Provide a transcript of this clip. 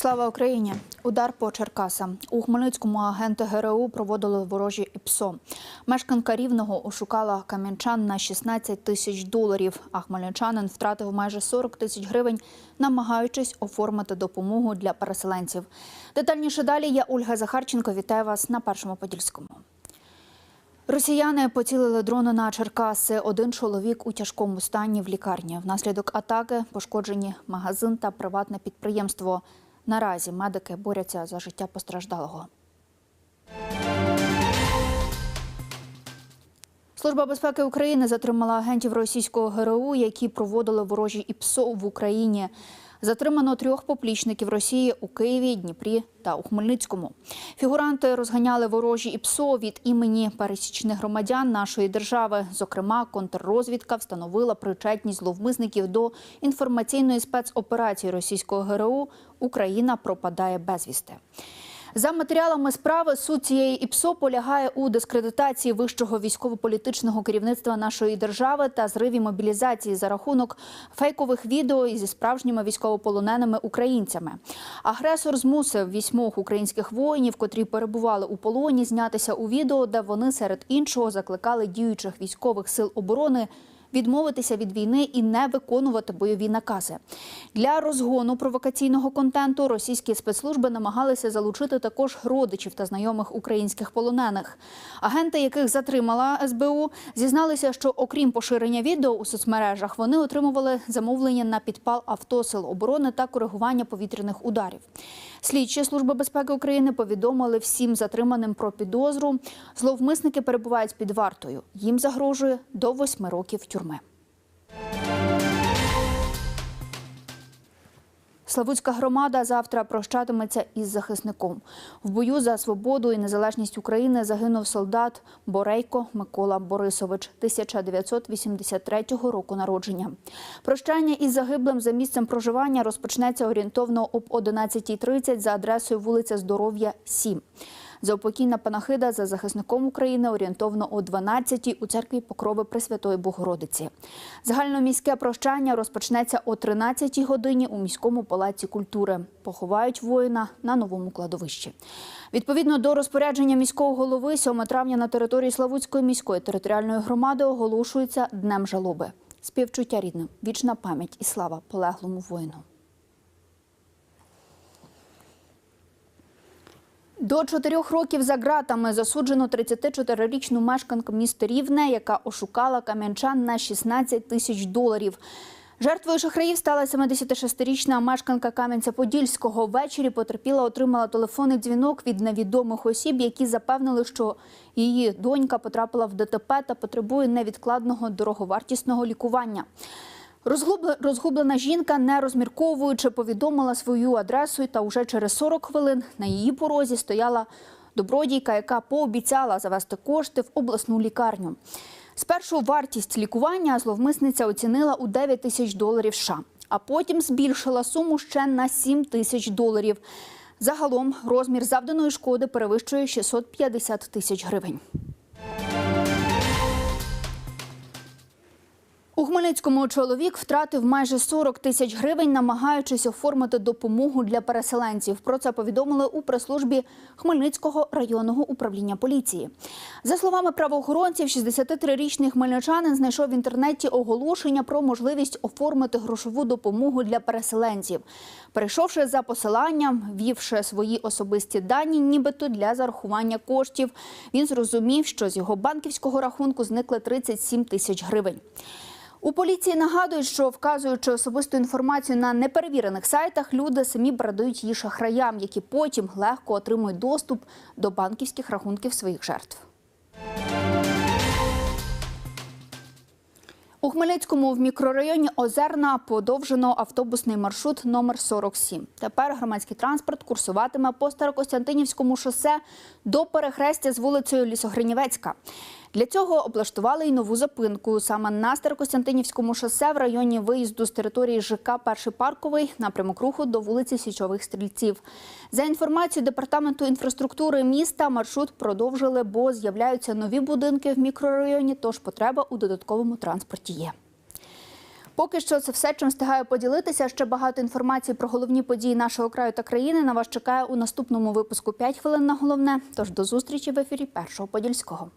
Слава Україні! Удар по Черкасам. У Хмельницькому агенти ГРУ проводили ворожі ІПСО. Мешканка Рівного ошукала кам'янчан на 16 тисяч доларів, а хмельничанин втратив майже 40 тисяч гривень, намагаючись оформити допомогу для переселенців. Детальніше далі я Ольга Захарченко. Вітаю вас на першому подільському. Росіяни поцілили дрони на Черкаси. Один чоловік у тяжкому стані в лікарні. Внаслідок атаки пошкоджені магазин та приватне підприємство. Наразі медики борються за життя постраждалого. Служба безпеки України затримала агентів російського ГРУ, які проводили ворожі ІПСО в Україні. Затримано трьох поплічників Росії у Києві, Дніпрі та у Хмельницькому. Фігуранти розганяли ворожі ІПСО від імені пересічних громадян нашої держави. Зокрема, контррозвідка встановила причетність зловмисників до інформаційної спецоперації російського ГРУ Україна пропадає безвісти. За матеріалами справи суть цієї ІПСО полягає у дискредитації вищого військово-політичного керівництва нашої держави та зриві мобілізації за рахунок фейкових відео зі справжніми військовополоненими українцями. Агресор змусив вісьмох українських воїнів, котрі перебували у полоні, знятися у відео, де вони серед іншого закликали діючих військових сил оборони відмовитися від війни і не виконувати бойові накази. Для розгону провокаційного контенту російські спецслужби намагалися залучити також родичів та знайомих українських полонених. Агенти, яких затримала СБУ, зізналися, що окрім поширення відео у соцмережах, вони отримували замовлення на підпал авто сил оборони та коригування повітряних ударів. Слідчі служби безпеки України повідомили всім затриманим про підозру. Зловмисники перебувають під вартою. Їм загрожує до восьми років тюрми. Славутська громада завтра прощатиметься із захисником. В бою за свободу і незалежність України загинув солдат Борейко Микола Борисович 1983 року народження. Прощання із загиблим за місцем проживання розпочнеться орієнтовно об 11.30 за адресою вулиця Здоров'я, 7. Заупокійна панахида за захисником України орієнтовно о 12-й у церкві Покрови Пресвятої Богородиці. Загальноміське прощання розпочнеться о 13-й годині у міському палаці культури. Поховають воїна на новому кладовищі. Відповідно до розпорядження міського голови, 7 травня на території Славутської міської територіальної громади оголошується днем жалоби. Співчуття рідним, вічна пам'ять і слава полеглому воїну. До чотирьох років за ґратами засуджено 34-річну мешканку міста Рівне, яка ошукала кам'янчан на 16 тисяч доларів. Жертвою шахраїв стала 76-річна мешканка Кам'янця-Подільського. Ввечері потерпіла отримала телефонний дзвінок від невідомих осіб, які запевнили, що її донька потрапила в ДТП та потребує невідкладного дороговартісного лікування. Розгубле- Розгублена жінка, не розмірковуючи, повідомила свою адресу, та уже через 40 хвилин на її порозі стояла добродійка, яка пообіцяла завести кошти в обласну лікарню. Спершу вартість лікування зловмисниця оцінила у 9 тисяч доларів США, а потім збільшила суму ще на 7 тисяч доларів. Загалом розмір завданої шкоди перевищує 650 тисяч гривень. У Хмельницькому чоловік втратив майже 40 тисяч гривень, намагаючись оформити допомогу для переселенців. Про це повідомили у прес-службі Хмельницького районного управління поліції. За словами правоохоронців, 63-річний хмельничанин знайшов в інтернеті оголошення про можливість оформити грошову допомогу для переселенців. Перейшовши за посиланням, ввівши свої особисті дані, нібито для зарахування коштів, він зрозумів, що з його банківського рахунку зникли 37 тисяч гривень. У поліції нагадують, що вказуючи особисту інформацію на неперевірених сайтах, люди самі передають її шахраям, які потім легко отримують доступ до банківських рахунків своїх жертв. У Хмельницькому в мікрорайоні Озерна подовжено автобусний маршрут номер 47. Тепер громадський транспорт курсуватиме по Старокостянтинівському шосе до перехрестя з вулицею Лісогринівецька. Для цього облаштували й нову зупинку саме на Старокостянтинівському шосе в районі виїзду з території ЖК Перший парковий напрямок руху до вулиці Січових Стрільців. За інформацією департаменту інфраструктури міста, маршрут продовжили, бо з'являються нові будинки в мікрорайоні, тож потреба у додатковому транспорті є. Поки що це все, чим встигаю поділитися. Ще багато інформації про головні події нашого краю та країни на вас чекає у наступному випуску «5 хвилин на головне. Тож до зустрічі в ефірі першого подільського.